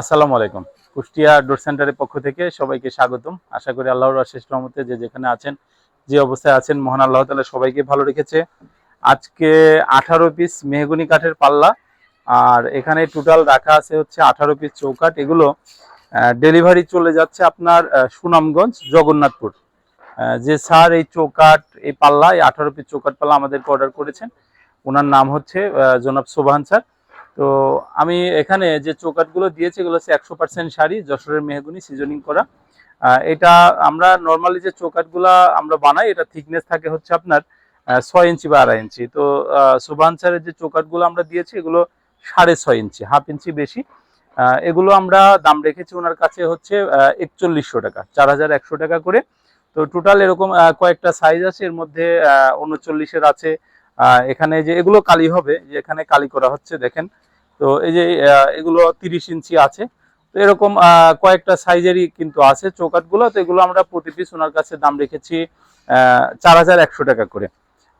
আসসালামু আলাইকুম। কুষ্টিয়া ডোর সেন্টারের পক্ষ থেকে সবাইকে স্বাগতম। আশা করি আল্লাহর অশেষ রহমতে যে যেখানে আছেন, যে অবস্থায় আছেন, মহান আল্লাহ তাআলা সবাইকে ভালো রেখেছে। আজকে আঠারো পিস মেহগুনি কাঠের পাল্লা, আর এখানে টোটাল রাখা আছে হচ্ছে আঠারো পিস চৌকাঠ। এগুলো ডেলিভারি চলে যাচ্ছে আপনার সুনামগঞ্জ জগন্নাথপুর। যে স্যার এই চৌকাঠ, এই পাল্লা, এই আঠারো পিস চৌকাঠ পাল্লা আমাদেরকে অর্ডার করেছেন। ওনার নাম হচ্ছে জনাব সোবাহান স্যার। তো আমি এখানে যে চৌকাটগুলো দিয়েছি, এগুলো হচ্ছে একশো পার্সেন্ট শাড়ি, যশোরের মেহগুনি, সিজনিং করা। এটা আমরা নর্মালি যে চৌকাটগুলা আমরা বানাই, এটা থিকনেস থাকে হচ্ছে আপনার ছয় ইঞ্চি বা আড়াই ইঞ্চি। তো সুভান স্যারের যে চৌকাটগুলো আমরা দিয়েছি, এগুলো সাড়ে ছয় ইঞ্চি, হাফ ইঞ্চি বেশি। এগুলো আমরা দাম রেখেছি ওনার কাছে হচ্ছে একচল্লিশশো টাকা, চার হাজার একশো টাকা করে। তো টোটাল এরকম কয়েকটা সাইজ আছে, এর মধ্যে উনচল্লিশের আছে। এখানে যে, এগুলো কালি হবে যে এখানে কালি করা হচ্ছে, দেখেন। তো এই যে এগুলো তিরিশ ইঞ্চি আছে। তো এরকম কয়েকটা সাইজেরই কিন্তু আছে চৌকাটগুলো তো এগুলো আমরা প্রতি পিস ওনার কাছে দাম রেখেছি চার হাজার একশো টাকা করে।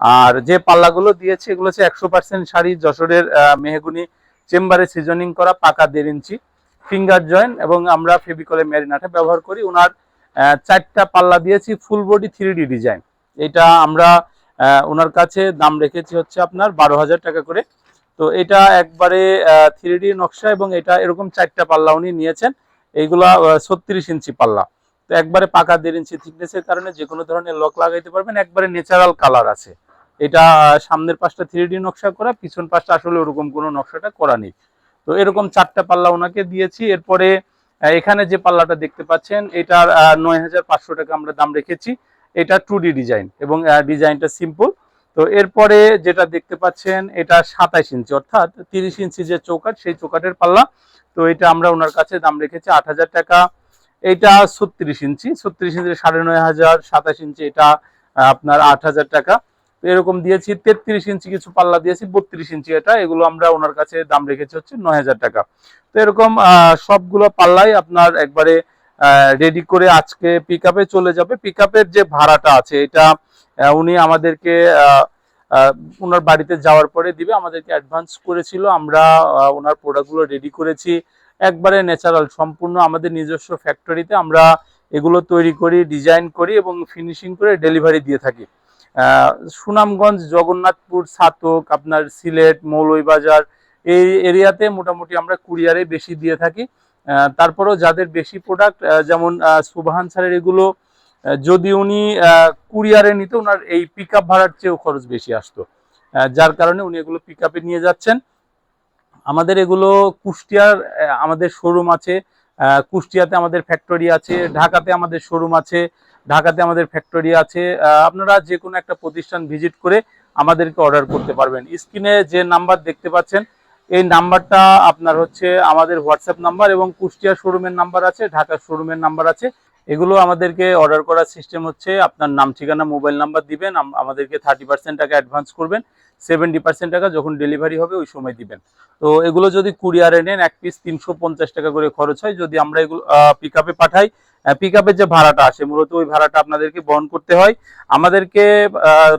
আর যে পাল্লাগুলো দিয়েছে, এগুলো হচ্ছে একশো পার্সেন্ট শাড়ি, যশোরের মেহগুনি চেম্বারে সিজনিং করা পাকা দেড় ইঞ্চি। ফিঙ্গার জয়েন্ট এবং আমরা ফেবিকলে ম্যারিনাটা ব্যবহার করি। ওনার চারটা পাল্লা দিয়েছি, ফুল বডি থ্রি ডিজাইন। এটা আমরা ওনার কাছে দাম রেখেছি হচ্ছে আপনার বারো হাজার টাকা করে। তো এটা একবারে থ্রি নকশা এবং এটা এরকম চারটা পাল্লা উনি নিয়েছেন। এইগুলা ছত্রিশ ইঞ্চি পাল্লা। তো একবারে পাকা দেড় ইঞ্চি থিকনেসের কারণে যে কোনো ধরনের লক লাগাইতে পারবেন। একবারে ন্যাচারাল কালার আছে। এটা সামনের পাশটা থ্রি নকশা করা, পিছন পাশটা আসলে ওরকম কোনো নকশাটা করা নেই। তো এরকম চারটা পাল্লা ওনাকে দিয়েছি। এরপরে এখানে যে পাল্লাটা দেখতে পাচ্ছেন, এটার নয় হাজার পাঁচশো টাকা আমরা দাম রেখেছি। এটা টু ডি ডিজাইন এবং ডিজাইনটা সিম্পল তো এরপরে যেটা দেখতে পাচ্ছেন, এটা সাতাইশ ইঞ্চি, অর্থাৎ তিরিশ ইঞ্চি যে চৌকাট সেই চৌকাটের পাল্লা। তো এটা আমরা ওনার কাছে দাম রেখেছি আট হাজার টাকা। এটা ছত্রিশ ইঞ্চি ছত্রিশ ইঞ্চি সাড়ে নয় হাজার, সাতাশ ইঞ্চি এটা আপনার আট হাজার টাকা। এরকম দিয়েছি, তেত্রিশ ইঞ্চি কিছু পাল্লা দিয়েছি, বত্রিশ ইঞ্চি এটা, এগুলো আমরা ওনার কাছে দাম রেখেছি হচ্ছে নয় হাজার টাকা। তো এরকম সবগুলো পাল্লাই আপনার একবারে রেডি করে আজকে পিক চলে যাবে। পিক যে ভাড়াটা আছে, এটা উনি আমাদেরকে ওনার বাড়িতে যাওয়ার পরে দিবে, আমাদেরকে অ্যাডভান্স করেছিল, আমরা ওনার প্রোডাক্টগুলো রেডি করেছি। একবারে ন্যাচারাল সম্পূর্ণ আমাদের নিজস্ব ফ্যাক্টরিতে আমরা এগুলো তৈরি করি ডিজাইন করি এবং ফিনিশিং করে ডেলিভারি দিয়ে থাকি। সুনামগঞ্জ, জগন্নাথপুর, সাতক, আপনার সিলেট, মৌলভীবাজার, এই এরিয়াতে মোটামুটি আমরা কুরিয়ারে বেশি দিয়ে থাকি। তারপরেও যাদের বেশি প্রোডাক্ট যেমন সুবাহান স্যারের এগুলো যদি উনি কুরিয়ারে নিতে ওনার এই পিক ভাড়ার চেয়েও খরচ বেশি আসতো। যার কারণে উনি এগুলো পিক নিয়ে যাচ্ছেন। আমাদের এগুলো কুষ্টিয়ার আমাদের শোরুম আছে কুষ্টিয়াতে আমাদের ফ্যাক্টরি আছে, ঢাকাতে আমাদের শোরুম আছে, ঢাকাতে আমাদের ফ্যাক্টরি আছে। আপনারা যে কোনো একটা প্রতিষ্ঠান ভিজিট করে আমাদেরকে অর্ডার করতে পারবেন। স্ক্রিনে যে নাম্বার দেখতে পাচ্ছেন, এই নাম্বারটা আপনার হচ্ছে আমাদের হোয়াটসঅ্যাপ নাম্বার এবং কুষ্টিয়া শোরুমের নাম্বার আছে, ঢাকার শোরুমের নাম্বার আছে। এগুলো আমাদেরকে অর্ডার করার সিস্টেম হচ্ছে, আপনার নাম, ঠিকানা মোবাইল নাম্বার দিবেন আমাদেরকে থার্টি পার্সেন্ট টাকা অ্যাডভান্স করবেন সেভেন্টি পার্সেন্ট টাকা যখন ডেলিভারি হবে ওই সময় দিবেন। তো এগুলো যদি কুরিয়ারে নেন, এক পিস তিনশো পঞ্চাশ টাকা করে খরচ হয়, যদি আমরা এগুলো পিক আপে পাঠাই পিক আপের যে ভাড়াটা আসে, মূলত ওই ভাড়াটা আপনাদেরকে বহন করতে হয়। আমাদেরকে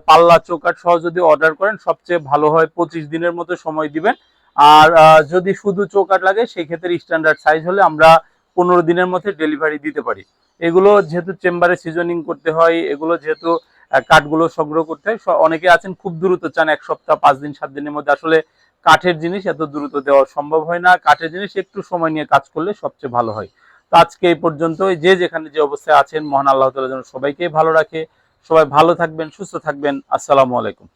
পাল্লা চৌকাট সহ যদি অর্ডার করেন, সবচেয়ে ভালো হয় পঁচিশ দিনের মতো সময় দিবেন। আর যদি শুধু চৌকাট লাগে সেই ক্ষেত্রে স্ট্যান্ডার্ড সাইজ হলে আমরা পনেরো দিনের মধ্যে ডেলিভারি দিতে পারি। এগুলো যেহেতু চেম্বারে সিজনিং করতে হয়, এগুলো যেহেতু কাঠগুলো সংগ্রহ করতে হয় অনেকে আছেন খুব দ্রুত চান এক সপ্তাহ, পাঁচ দিন, সাত দিনের মধ্যে। আসলে কাঠের জিনিস এত দ্রুত দেওয়া সম্ভব হয় না। কাঠের জিনিস একটু সময় নিয়ে কাজ করলে সবচেয়ে ভালো হয়। তো আজকে এই পর্যন্ত যে যেখানে যে অবস্থায় আছেন, মহান আল্লাহ তালা যেন সবাইকে ভালো রাখে। সবাই ভালো থাকবেন, সুস্থ থাকবেন। আসসালামু আলাইকুম।